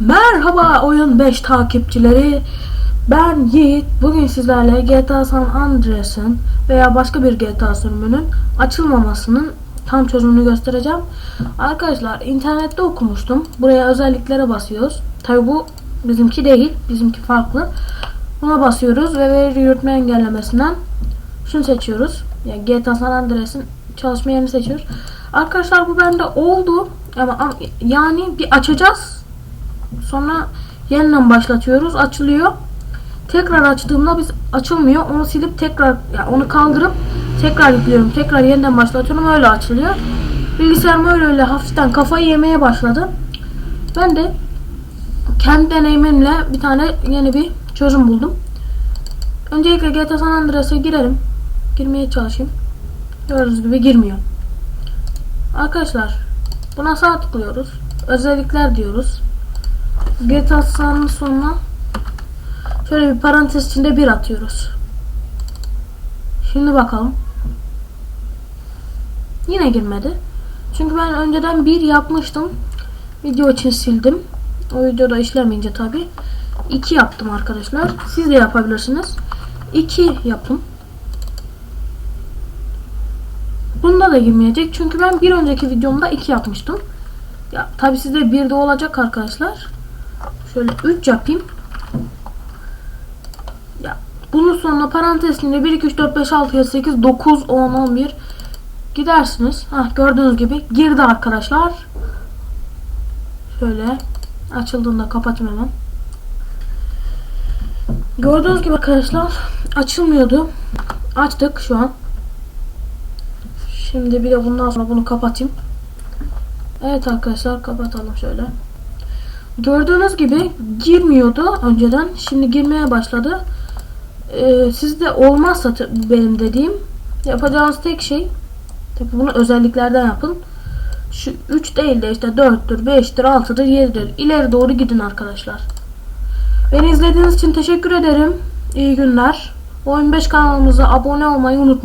Merhaba Oyun 5 takipçileri. Ben Yiğit. Bugün sizlerle GTA San Andreas'ın veya başka bir GTA sürümünün açılmamasının tam çözümünü göstereceğim. Arkadaşlar internette okumuştum. Buraya özelliklere basıyoruz. Tabi bu bizimki değil. Bizimki farklı. Buna basıyoruz ve veri yürütme engellemesinden şunu seçiyoruz. Yani GTA San Andreas'ın çalışma yerini seçiyoruz. Arkadaşlar bu bende oldu. Ama yani bir açacağız. Sonra yeniden başlatıyoruz. Açılıyor. Tekrar açtığımda biz açılmıyor. Onu silip tekrar yani onu kaldırıp tekrar yüklüyorum. Tekrar yeniden başlatıyorum. Öyle açılıyor. Bilgisayarım öyle öyle hafiften kafayı yemeye başladı. Ben de kendi deneyimimle bir tane yeni bir çözüm buldum. Öncelikle GTA San Andreas'a girelim. Girmeye çalışayım. Gördüğünüz gibi girmiyor. Arkadaşlar buna sağ tıklıyoruz. Özellikler diyoruz. GTA San'ın sonuna şöyle bir parantez içinde bir atıyoruz. Şimdi bakalım. Yine girmedi. Çünkü ben önceden bir yapmıştım. Video için sildim. O videoda işlemeyince tabi. 2 yaptım arkadaşlar. Siz de yapabilirsiniz. 2 yaptım. Bunda da girmeyecek. Çünkü ben bir önceki videomda 2 yapmıştım. Ya tabi sizde bir de olacak arkadaşlar. Şöyle 3 yapayım. Ya bunun sonuna parantezinde 1 2 3 4 5 6 7 8 9 10 11 gidersiniz. Hah gördüğünüz gibi girdi arkadaşlar. Şöyle açıldığında kapatayım hemen. Gördüğünüz gibi arkadaşlar açılmıyordu. Açtık şu an. Şimdi bir de bundan sonra bunu kapatayım. Evet arkadaşlar kapatalım şöyle. Gördüğünüz gibi girmiyordu önceden. Şimdi girmeye başladı. Ee, sizde olmazsa benim dediğim yapacağınız tek şey tabi bunu özelliklerden yapın. Şu 3 değil de işte 4'tür, 5'tir, 6'dır, 7'dir. İleri doğru gidin arkadaşlar. Beni izlediğiniz için teşekkür ederim. İyi günler. Oyun 5 kanalımıza abone olmayı unutmayın.